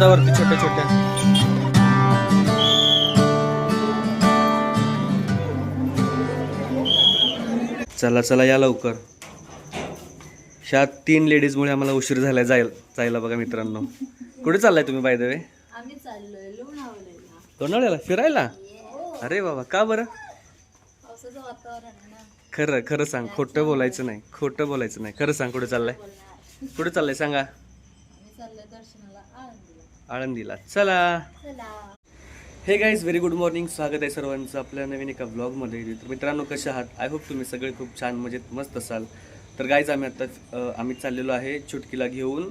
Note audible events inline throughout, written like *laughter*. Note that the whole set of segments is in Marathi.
हातावरती छोट्या छोट्या. चला चला या लवकर. ह्या तीन लेडीजमुळे आम्हाला उशीर झालाय जायला जायला बघा मित्रांनो. कुठे चाललाय तुम्ही बाय द वे आम्ही चाललोय लोणावळ्याला. फिरायला? अरे बाबा का बरं? खरं खरं सांग खोटं बोलायचं नाही. खोटं बोलायचं नाही. खरं सांग कुठे चाललाय? कुठे चाललंय सांगा. आळंदीला. चला. हे गाईज व्हेरी गुड मॉर्निंग स्वागत आहे सर्वांचं आपल्या नवीन एका ब्लॉगमध्ये तर मित्रांनो कसे आहात? आय होप तुम्ही सगळे खूप छान मजेत मस्त असाल. तर गाईज आम्ही आता आम्ही चाललेलो आहे चुटकीला घेऊन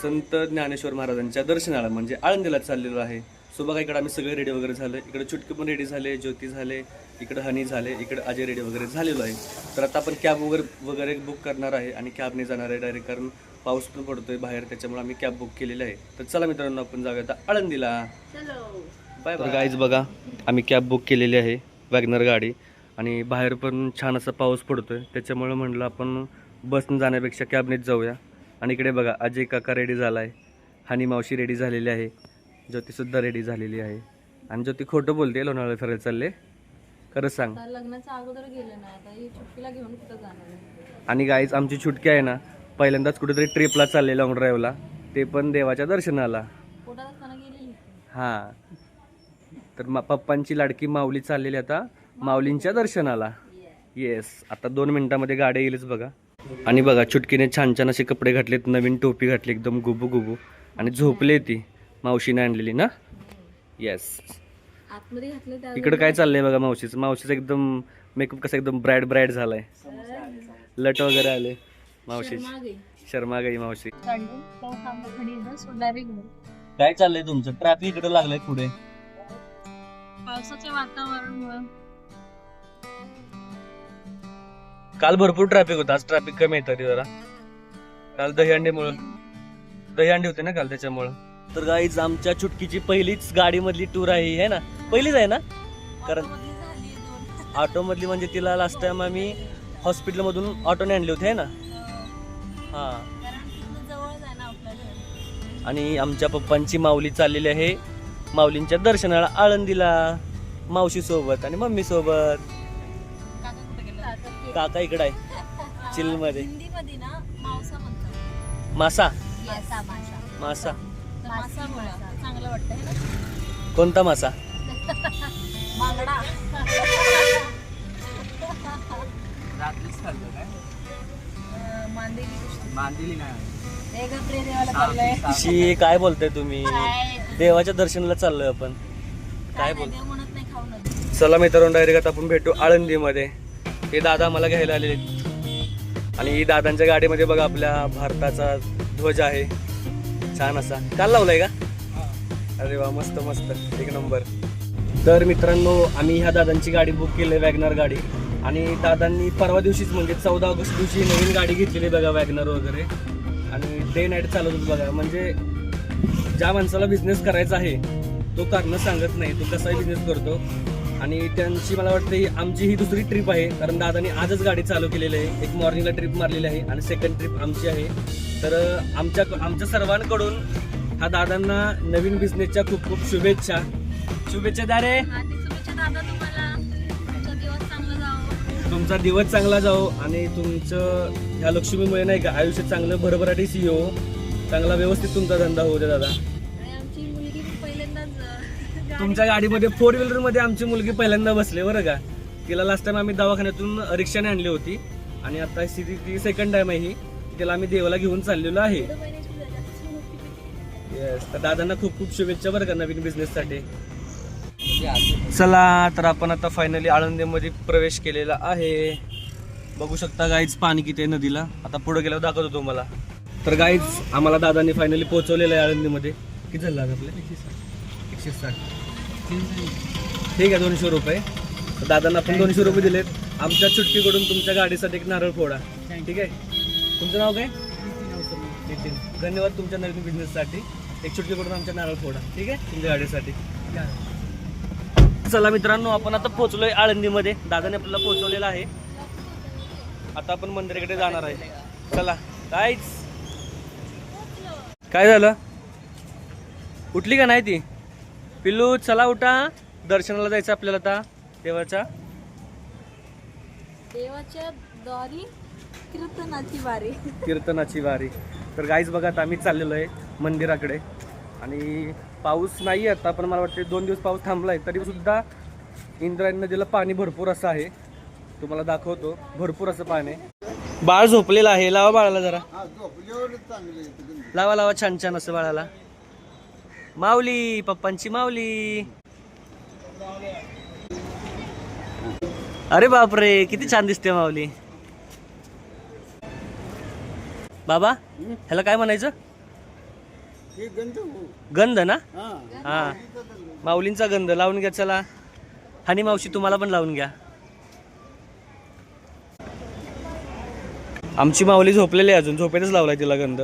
संत ज्ञानेश्वर महाराजांच्या दर्शनाला म्हणजे आळंदीला चाललेलो आहे. सो बघा इकडे आम्ही सगळे रेडी वगैरे झाले. इकडे चुटकी पण रेडी झाले ज्योती झाले इकडे हनी झाले इकडे अजय रेडी वगैरे झालेलो आहे. तर आता आपण कॅब वगैरे वगैरे बुक करणार आहे आणि कॅबने जाणार आहे डायरेक्ट कारण पाऊस पण पडतोय बाहेर त्याच्यामुळे आम्ही कॅब बुक केलेली आहे. तर चला मित्रांनो आपण जाऊया आता आळंदीला. चलो. बाय तर गाईज बघा आम्ही कॅब बुक केलेली आहे वॅगनर गाडी. आणि बाहेर पण छान असा पाऊस पडतोय. त्याच्यामुळे म्हणलं आपण बसनं जाण्यापेक्षा कॅबनेच जाऊया. आणि इकडे बघा अजय काका रेडी झाला आहे हानी मावशी रेडी झालेली आहे. ज्योतीसुद्धा रेडी झालेली आहे. आणि ज्योती खोटं बोलते लोणावळा फिरायला चालले. खरंच सांग. आता लग्नाच्या अगोदर गेलं नाही आता ही घेऊन कुठं जाणार आणि गाईज आमची छुटकी आहे ना पहिल्यांदाच कुठेतरी ट्रिपला चालले लॉंग ड्राईव्हला ते पण देवाच्या दर्शनाला. हां. तर मा पप्पांची लाडकी माऊली चाललेली आता माऊलींच्या दर्शनाला. येस आता दोन मिनिटामध्ये गाड्या येईलच बघा. आणि बघा चुटकीने छान छान असे कपडे घातलेत नवीन टोपी घातली एकदम गुबू गुबू. आणि झोपले ती मावशीने आणलेली ना? येस इकडे काय चाललंय बघा मावशीचं. मावशीचं एकदम मेकअप कसा एकदम ब्राईट ब्राईट झालाय. लट वगैरे आले. मावशीची मागे शर्मा गई मावशी. काय चाललंय तुमचं? ट्रॅफिक इकडे लागलंय पुढे. पावसाच्या वातावरणामुळं. काल भरपूर ट्रॅफिक होता. आज ट्रॅफिक कमी तरी जरा. काल दहीहंडीमुळं. दहीहंडी होते ना काल त्याच्यामुळं. तर गाईज आमच्या चुटकीची पहिलीच गाडी मधली टूर आहे ही, ना? पहिलीच आहे ना? कारण ऑटोमध्ये झाली दोन. ऑटो मधली म्हणजे तिला लास्ट टाइम आम्ही हॉस्पिटल मधून ऑटोने आणली होती है ना? हा. कारण तिथनं जवळच आहे ना आपल्या घर. आणि आमच्या पप्पांची माऊली चाललेली आहे माऊलींच्या दर्शनाला आळंदीला. मावशी सोबत आणि मम्मी सोबत. काका कुठे गेले? काका इकडे. आहे. चिलमध्ये हिंदी मध्ये ना मावसा म्हणतात. मासा. मासा मासा. मासा. तर मासा बोला चांगलं वाटतं है ना? कोणता मासा? बांगडा. अं, मांदेली शी काय बोलताय तुम्ही? देवाच्या दर्शनाला चाललोय आपण. काय बोल चला मित्रांनो डायरेक्ट आपण भेटू आळंदीमध्ये. हे दादा मला घ्यायला आलेले आहेत. आणि ही दादांच्या गाडीमध्ये बघा आपल्या भारताचा ध्वज आहे. छान असा. काल लावलाय का? अरे वा मस्त मस्त. एक नंबर. तर मित्रांनो आम्ही ह्या दादांची गाडी बुक केली आहे वॅगनर गाडी. आणि दादांनी परवा दिवशीच म्हणजे चौदा ऑगस्ट दिवशी नवीन गाडी घेतलेली बघा वॅगनर वगैरे. आणि डे नाईट चालवत बघा. म्हणजे ज्या माणसाला बिझनेस करायचा आहे तो कारण सांगत नाही. तो कसाही बिझनेस करतो. आणि त्यांची मला वाटतं ही आमची ही दुसरी ट्रिप आहे. कारण दादानी आजच गाडी चालू केलेली आहे. एक मॉर्निंगला ट्रिप मारलेली आहे आणि सेकंड ट्रिप आमची आहे. तर आमच्या आमच्या सर्वांकडून हा दादांना नवीन बिझनेसच्या खूप खूप शुभेच्छा. शुभेच्छा द्या तुमचा दिवस चांगला जाओ आणि तुमचं ह्या लक्ष्मीमुळे नाही का आयुष्य चांगलं भरभराटी सी हो चांगला व्यवस्थित तुमचा धंदा होऊ दे दादा. आणि आमची मुलगी पण पहिल्यांदाच अं, *laughs* गाडी- तुमच्या गाडीमध्ये फोर व्हीलरमध्ये आमची मुलगी पहिल्यांदा बसले बरं का. तिला लास्ट टाइम आम्ही दवाखान्यातून रिक्षाने आणली होती. आणि आता सी ती सेकंड टाइम आहे ही. तिला आम्ही देवाला घेऊन चाललेलो आहे. पुढं महिन्याची झाली, आता सून होती. येस तर दादांना खूप खूप शुभेच्छा बरं का नवीन बिझनेस साठी. चला तर आपण आता फायनली आळंदीमध्ये प्रवेश केलेला आहे. बघू शकता गाईज पाणी किती आहे नदीला. आता पुढे गेल्यावर दाखवतो तुम्हाला. तर गाईज आम्हाला दादांनी फायनली पोहोचवलेलं आहे आळंदीमध्ये. किती झालं आज आपलं? एकशे साठ. ठीक आहे दोनशे रुपये. तर दादांना आपण दोनशे रुपये दिलेत. आमच्या चुटकीकडून तुमच्या गाडीसाठी एक नारळ फोडा. ठीक आहे? तुमचं नाव काय? नितीन. धन्यवाद तुमच्या नवीन बिझनेससाठी एक चुटकीकडून आमच्या नारळ फोडा. ठीक आहे? तुमच्या गाडीसाठी. चला मित्रांनो आपण आता पोहोचलोय आळंदीमध्ये. दादाने आपल्याला पोहोचवलेलं आहे. आता आपण मंदिराकडे जाणार आहे. चला. कायच काय झालं? उठली का नाही ती? पिल्लू चला उठा. दर्शनाला जायचं आपल्याला आता देवाच्या. देवाच्या द्वारी कीर्तनाची वारी. कीर्तनाची वारी. तर गाईज बघा आता आम्ही चाललेलो आहे मंदिराकडे. आणि पाऊस नाही आता पण मला वाटते दोन दिवस पाऊस थांबला आहे तरी सुद्धा इंद्रायणी नदीला पाणी भरपूर असं आहे. तुम्हाला दाखवतो भरपूर असं पाणी आहे. बाळ झोपलेलं आहे लावा बाळाला जरा. लावा लावा छान छान असं बाळाला. माऊली पप्पांची माऊली. अरे बापरे किती छान दिसते माऊली. बाबा ह्याला काय म्हणायचं? गंध ना? हा. माऊलींचा गंध. लावून घ्या चला. हानी मावशी तुम्हाला पण लावून घ्या. आमची माऊली झोपलेली आहे अजून. झोपेतच लावलाय तिला गंध.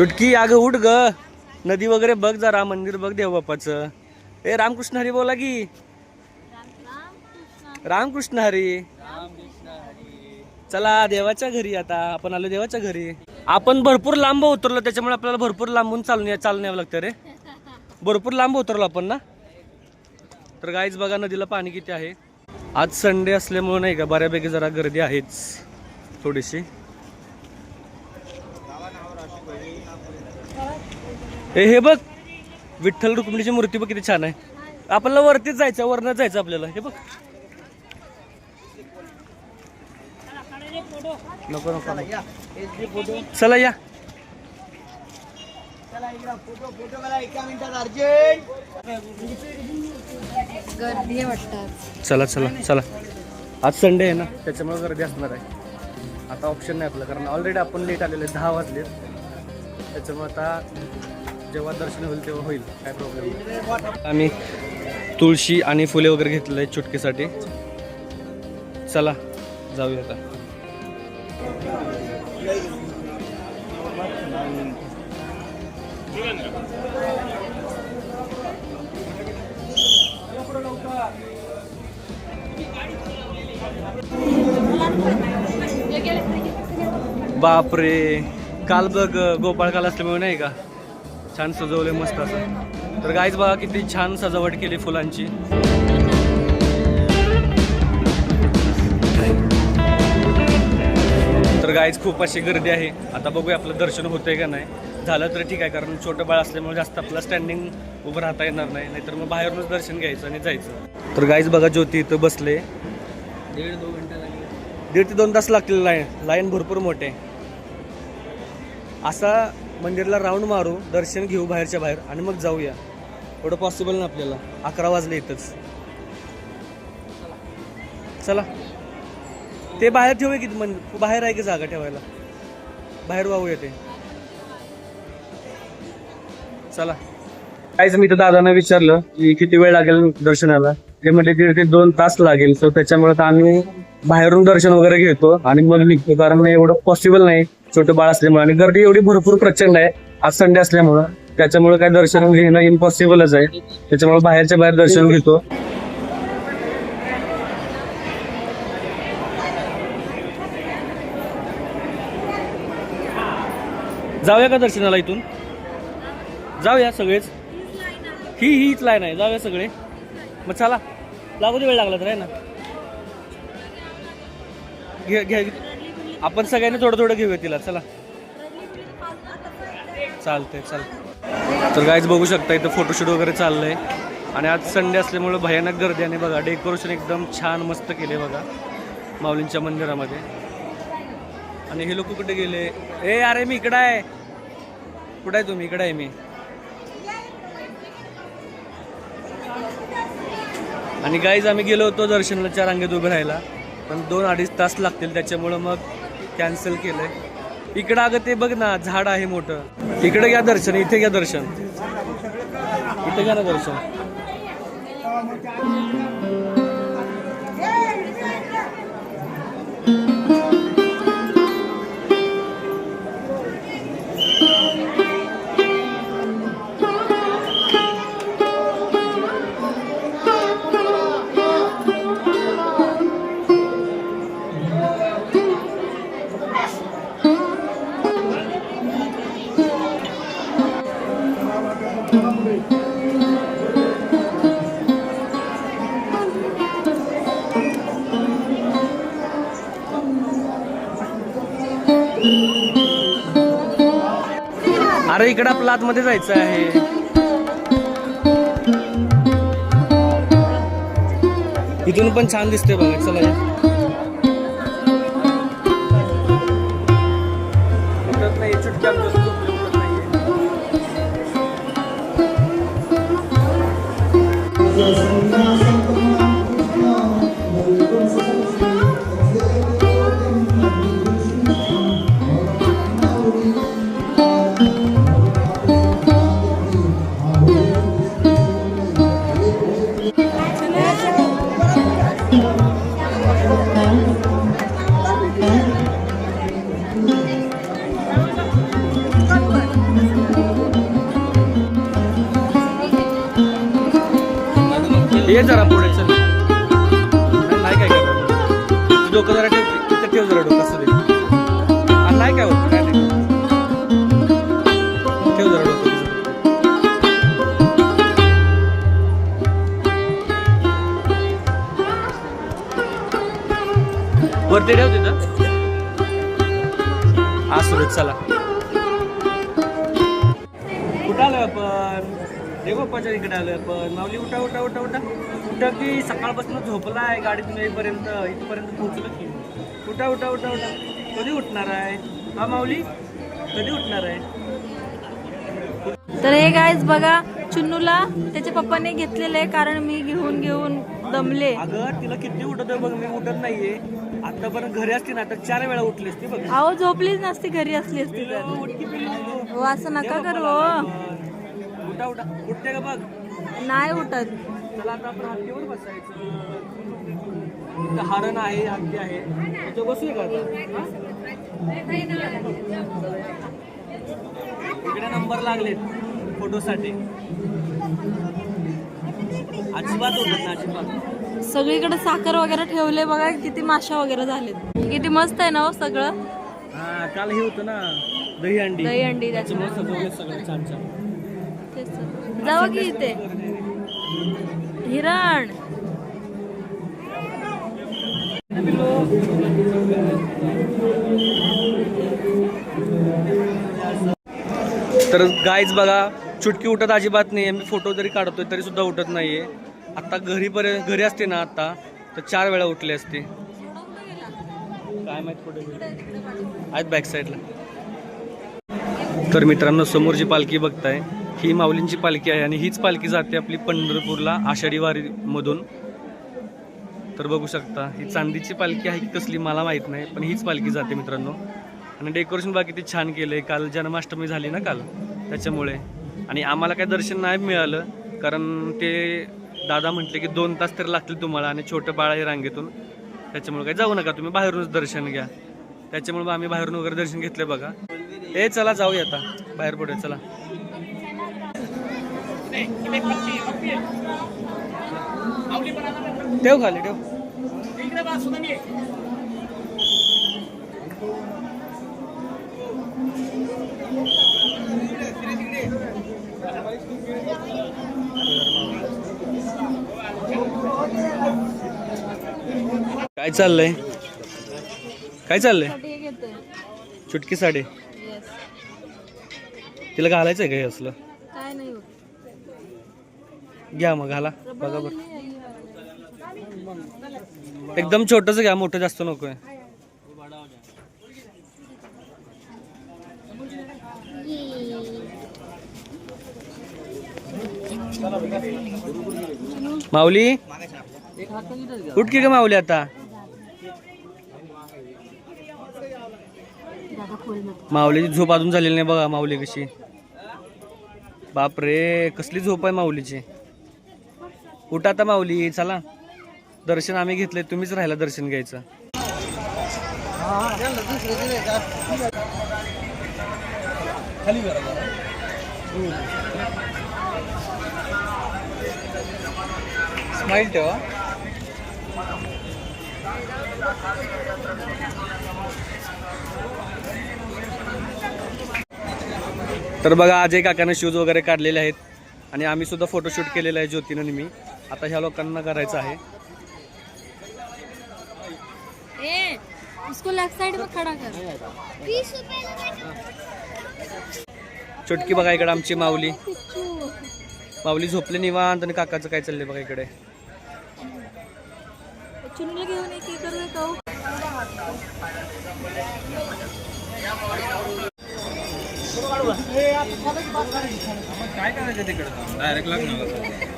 चुटकी अगं उठ ग. नदी वगैरे बघ जरा मंदिर बघ देवबापाचं ए रामकृष्ण हरी बोला की. रामकृष्ण हरी. चला देवाच्या घरी आता. आपण आलो देवाच्या घरी. आपण भरपूर लांब उतरलो त्याच्यामुळे आपल्याला भरपूर लांबून चालून चालून यावं लागतं रे. भरपूर लांब उतरलो आपण ना. तर गाईच बघा नदीला पाणी किती आहे. आज संडे असल्यामुळे नाही का बऱ्यापैकी जरा गर्दी आहेच थोडीशी. ए हे बघ. विठ्ठल रुक्मिणीची मूर्ती बघ किती छान आहे. आपल्याला वरतीच जायचं वरनं जायचं आपल्याला. हे बघ. नको नको. चला या. गर्दी वाटतात चला चला चला. आज संडे आहे ना त्याच्यामुळे गर्दी असणार आहे. आता ऑप्शन नाही आपलं कारण ऑलरेडी आपण लेट आलेले दहा वाजले त्याच्यामुळे आता जेव्हा दर्शन होईल तेव्हा होईल काय प्रॉब्लेम आम्ही तुळशी आणि फुले वगैरे घेतलेले आहेत चुटकीसाठी. चला जाऊया आता. बापरे काल बघ गोपाळ काल असल्यामुळे नाही का? छान सजवले मस्त असं. तर गाईज बघा किती छान सजावट केली फुलांची. तर गाईज खूप अशी गर्दी आहे. आता बघूया आपलं दर्शन होतंय का नाही. झालं तर ठीक आहे कारण छोटं बाळ असल्यामुळे जास्त आपलं स्टँडिंग उभं राहता येणार नाही. नाहीतर मग बाहेरूनच दर्शन घ्यायचं आणि जायचं. तर गाईज बघा ज्योती इथं बसले. दीड दोन घंटे दीड ते दोन तास लागतील लाईन लाईन भरपूर मोठे. असा मंदिरला राऊंड मारू दर्शन घेऊ बाहेरच्या बाहेर आणि मग जाऊया. एवढं पॉसिबल ना आपल्याला. अकरा वाजले इथंच. चला. ते बाहेर ठेवूया की मन बाहेर आहे की जागा ठेवायला? बाहेर वाहूया ते. चला. काहीच मी तर दादांना विचारलं की किती वेळ लागेल दर्शनाला? ते म्हणजे दीड ते दोन तास लागेल. तर त्याच्यामुळे तर आम्ही बाहेरून दर्शन वगैरे घेतो आणि मग निघतो. कारण एवढं पॉसिबल नाही. छोटं बाळ असल्यामुळे आणि गर्दी एवढी भरपूर प्रचंड आहे. आज संडे असल्यामुळं. त्याच्यामुळे काय दर्शन घेणं इम्पॉसिबलच आहे. त्याच्यामुळे बाहेरच्या बाहेर दर्शन घेतो. जाऊया का दर्शनाला इथून? जाऊया सगळेच? ही हीच लाईन आहे. जाऊया सगळे. मग चला. लागू दे वेळ लागला तर आहे ना? घे घे. आपण सगळ्यांनी थोडं थोडं घेऊया तिला. चला. चालतंय चाल. तर गायच बघू शकता इथं फोटोशूट वगैरे चाललंय. आणि आज संडे असल्यामुळे भयानक गर्दी आणि बघा डेकोरेशन एकदम छान मस्त केले बघा. माऊलींच्या मंदिरामध्ये. आणि हे लोक कुठे गेले? ए अरे मी इकडं आहे. कुठं आहे तुम्ही? इकडं आहे मी. आणि गाईज आम्ही गेलो होतो दर्शनाच्या रांगेत उभे राहायला. पण दोन अडीच तास लागतील त्याच्यामुळं मग कॅन्सल केलंय. इकडं अगं ते बघ ना झाड आहे मोठं. इकडे घ्या दर्शन इथे घ्या दर्शन. इथे घ्या ना दर्शन. इकडे आपलं आतमध्ये जायचं आहे. इथून पण छान दिसते बघा चला नाही चुटक्या ये जरा पुढे. चल नाही काय करणार. डोकं जरा ठेव तिथं ठेव जरा डोकं असं दे. नाही काय होत काय नाही. ठेव जरा डोकं. वरती ठेव तिथं. असू दे चला. कुठं आलं आपण? देवबाप्पाच्या इकडे आलोय आपण. माऊली उठा उठा उठा उठा. उठा की सकाळपासून झोपलाय गाडीतून येईपर्यंत इथपर्यंत पोहोचलो की. उठा उठा उठा उठा. कधी उठणार आहे? हा माऊली? कधी उठणार आहे? तर हे गायज बघा चुन्नूला त्याच्या पप्पाने घेतलेलं आहे कारण मी घेऊन घेऊन दमले. अगं तिला किती उठतोय बघ मी उठत नाहीये. आतापर्यंत घरी असते ना तर चार वेळा उठली असते बघ. अहो झोपलीच नसती घरी असली असती तर. हो असं नका करू हो. उठा उठा. उठते का बघ? नाही उठत. चला आता आपण हत्तीवर बसायचं. इथं हरण आहे हत्ती आहे. इथं बसूया का इकडे नंबर लागलेत फोटोसाठी. अजिबात होत ना अजिबात. सगळीकडे साखर वगैरे ठेवले बघा किती माशा वगैरे झालेत. किती मस्त आहे ना हो सगळं. हा काल हे होतं ना दही अंडी दही अंडी त्याच्यामुळे सजवले सगळं छान छान. जावं की इथे? हिरण. तर गायच बघा चुटकी उठत अजिबात नाही मी फोटो जरी काढतोय तरी सुद्धा उठत नाहीये. आता घरी पर्यंत घरी असते ना आता तर चार वेळा उठले असते. काय माहीत कुठे आहेत बॅक साईडला तर मित्रांनो समोरची पालखी बघताय. ही माऊलींची पालखी आहे आणि हीच पालखी जाते आपली पंढरपूरला आषाढी वारीमधून तर बघू शकता ही चांदीची पालखी आहे की कसली मला माहीत नाही पण हीच पालखी जाते मित्रांनो. आणि डेकोरेशन बघा किती छान केलं आहे काल जन्माष्टमी झाली ना काल त्याच्यामुळे. आणि आम्हाला काही दर्शन नाही मिळालं कारण ते दादा म्हटले की दोन तास तरी लागतील तुम्हाला आणि छोटं बाळ आहे रांगेतून. त्याच्यामुळे काय जाऊ नका तुम्ही बाहेरूनच दर्शन घ्या. त्याच्यामुळे आम्ही बाहेरून वगैरे दर्शन घेतलं बघा. ए चला जाऊया आता. बाहेर पडूया चला. ठेव खाली ठेव. काय चाललंय? काय चाललंय? चुटकी साडी. तिला घालायचंय का हे असलं? काय नाही घ्या मग घाला. बघा बरं. एकदम छोटंच घ्या मोठं जास्त नको आहे. माऊली? उठ की ग माऊली आता? माऊलीची झोप अजून झालेली नाही बघा माऊली कशी. बापरे कसली झोप आहे माऊलीची. उठा आता माऊली चला. दर्शन आम्ही घेतले तुम्हीच राहिला दर्शन घ्यायचं. स्माईल ठेवा. तर बघा अजय काकानं शूज वगैरे काढलेले आहेत. आणि आम्ही सुद्धा फोटोशूट केलेलं आहे ज्योतीनं मी. आता ह्या लोकांना करायचं आहे. ए उसको लेफ्ट साइड में खड़ा कर. चुटकी बघा इकडे आमची माऊली. माऊली झोपले निवांत आणि काकाचं काय चाललंय बघा इकडे. चुन्नी घेऊन एक करू का काय करायचं तिकडे डायरेक्ट लग्न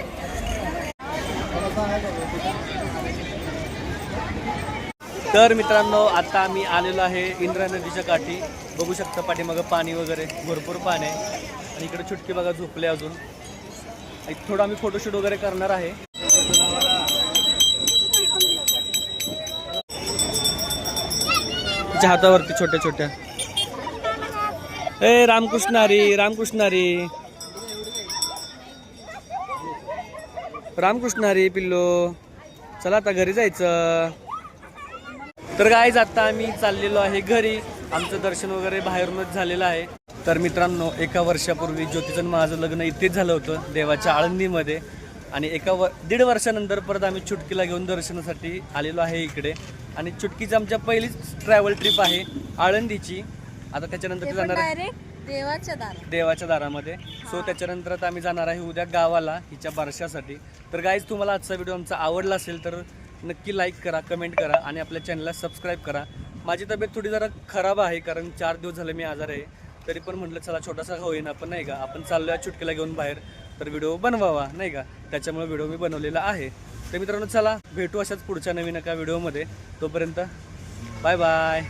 तर मित्रांनो आता आम्ही आलेलो आहे इंद्रा नदीच्या काठी. बघू शकता पाठीमागं पाणी वगैरे भरपूर पाणी आहे. आणि इकडे चुटकी बघा झोपले अजून. एक थोडं आम्ही फोटोशूट वगैरे करणार आहे. तिच्या हातावरती छोट्या छोट्या ए रामकृष्णारी रामकृष्णारी रामकृष्णारी पिल्लो. चला आता घरी जायचं. तर गाईज आता आम्ही चाललेलो आहे घरी. आमचं दर्शन वगैरे बाहेरूनच झालेलं आहे. तर मित्रांनो एका वर्षापूर्वी ज्योतीचं माझं लग्न इथेच झालं होतं देवाच्या आळंदीमध्ये. आणि एका व दीड वर्षानंतर परत आम्ही चुटकीला घेऊन दर्शनासाठी आलेलो आहे इकडे. आणि चुटकीची आमच्या पहिलीच ट्रॅव्हल ट्रिप आहे आळंदीची. आता त्याच्यानंतर ती जाणार देवाच्या दारात. देवाच्या दारामध्ये. सो त्याच्यानंतर आता आम्ही जाणार आहे उद्या गावाला हिच्या बारशासाठी. तर गाईज तुम्हाला आजचा व्हिडिओ आमचा आवडला असेल तर नक्की लाईक करा कमेंट करा आणि आपल्या चॅनलला सबस्क्राईब करा. माझी तब्येत थोडी जरा खराब आहे कारण चार दिवस झाले मी आजार आहे. तरी पण म्हटलं चला छोटासा होईन आपण नाही का? आपण चाललोय चुटकीला घेऊन बाहेर तर व्हिडिओ बनवावा नाही का? त्याच्यामुळे व्हिडिओ मी बनवलेला आहे. तर मित्रांनो चला भेटू अशाच पुढच्या नवीन एका व्हिडिओमध्ये तोपर्यंत बाय बाय